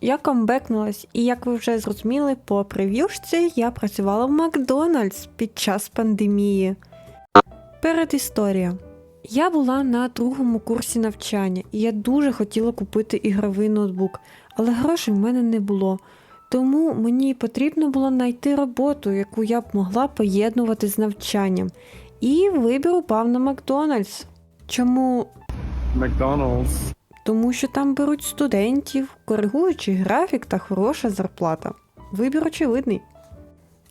Я камбекнулась, і як ви вже зрозуміли по прев'юшці, я працювала в Макдональдс під час пандемії. Перед історія. Я була на другому курсі навчання, і я дуже хотіла купити ігровий ноутбук, але грошей в мене не було. Тому мені потрібно було знайти роботу, яку я б могла поєднувати з навчанням. І вибір упав на Макдональдс. Чому McDonald's. Тому що там беруть студентів, коригуючий графік та хороша зарплата. Вибір очевидний.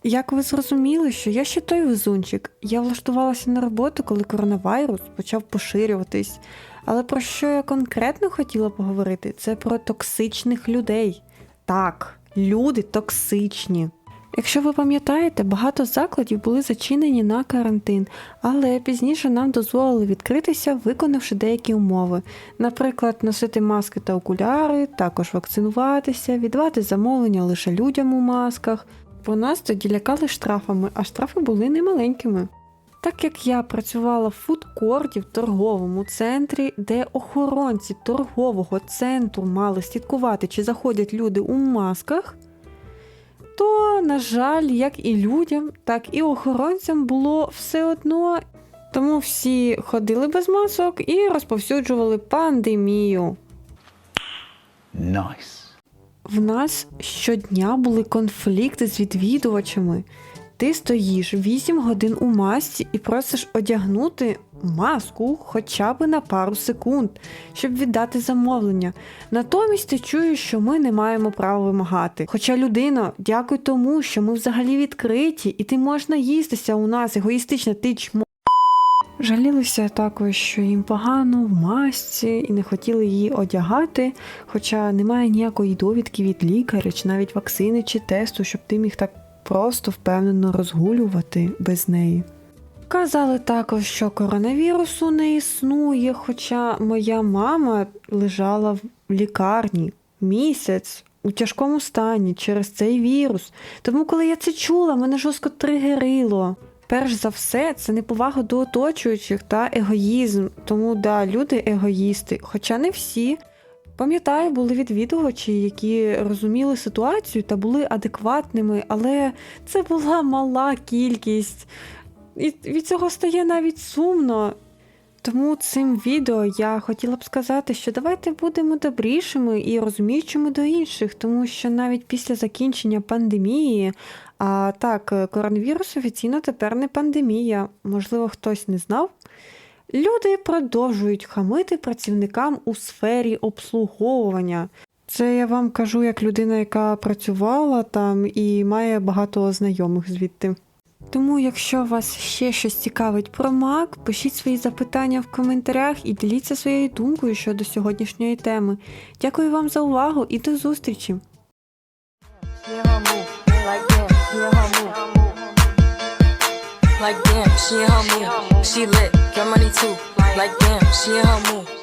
Як ви зрозуміли, що я ще той везунчик, я влаштувалася на роботу, коли коронавірус почав поширюватись. Але про що я конкретно хотіла поговорити, це про токсичних людей. Так, люди токсичні. Якщо ви пам'ятаєте, багато закладів були зачинені на карантин, але пізніше нам дозволили відкритися, виконавши деякі умови. Наприклад, носити маски та окуляри, також вакцинуватися, віддавати замовлення лише людям у масках. Бо нас тоді лякали штрафами, а штрафи були немаленькими. Так як я працювала в фудкорті в торговому центрі, де охоронці торгового центру мали слідкувати, чи заходять люди у масках, то, на жаль, як і людям, так і охоронцям було все одно. Тому всі ходили без масок і розповсюджували пандемію. Nice. В нас щодня були конфлікти з відвідувачами. Ти стоїш 8 годин у масці і просиш одягнути маску хоча б на пару секунд, щоб віддати замовлення. Натомість ти чуєш, що ми не маємо права вимагати. Хоча людина, дякуй тому, що ми взагалі відкриті, і ти можеш наїстися у нас егоїстично, ти чмо. Жалілися також, що їм погано в масці і не хотіли її одягати, хоча немає ніякої довідки від лікаря, чи навіть вакцини чи тесту, щоб ти міг так просто впевнено розгулювати без неї. Казали також, що коронавірусу не існує, хоча моя мама лежала в лікарні місяць у тяжкому стані через цей вірус. Тому, коли я це чула, мене жорстко тригерило. Перш за все, це неповага до оточуючих та егоїзм. Тому да, люди егоїсти, хоча не всі. Пам'ятаю, були відвідувачі, які розуміли ситуацію та були адекватними, але це була мала кількість. І від цього стає навіть сумно. Тому цим відео я хотіла б сказати, що давайте будемо добрішими і розуміючими до інших, тому що навіть після закінчення пандемії, а так, коронавірус офіційно тепер не пандемія, можливо, хтось не знав. Люди продовжують хамити працівникам у сфері обслуговування. Це я вам кажу як людина, яка працювала там і має багато знайомих звідти. Тому, якщо вас ще щось цікавить про Мак, пишіть свої запитання в коментарях і діліться своєю думкою щодо сьогоднішньої теми. Дякую вам за увагу і до зустрічі! Like damn, she in her move. She lit, got money too. Like damn, she in her move.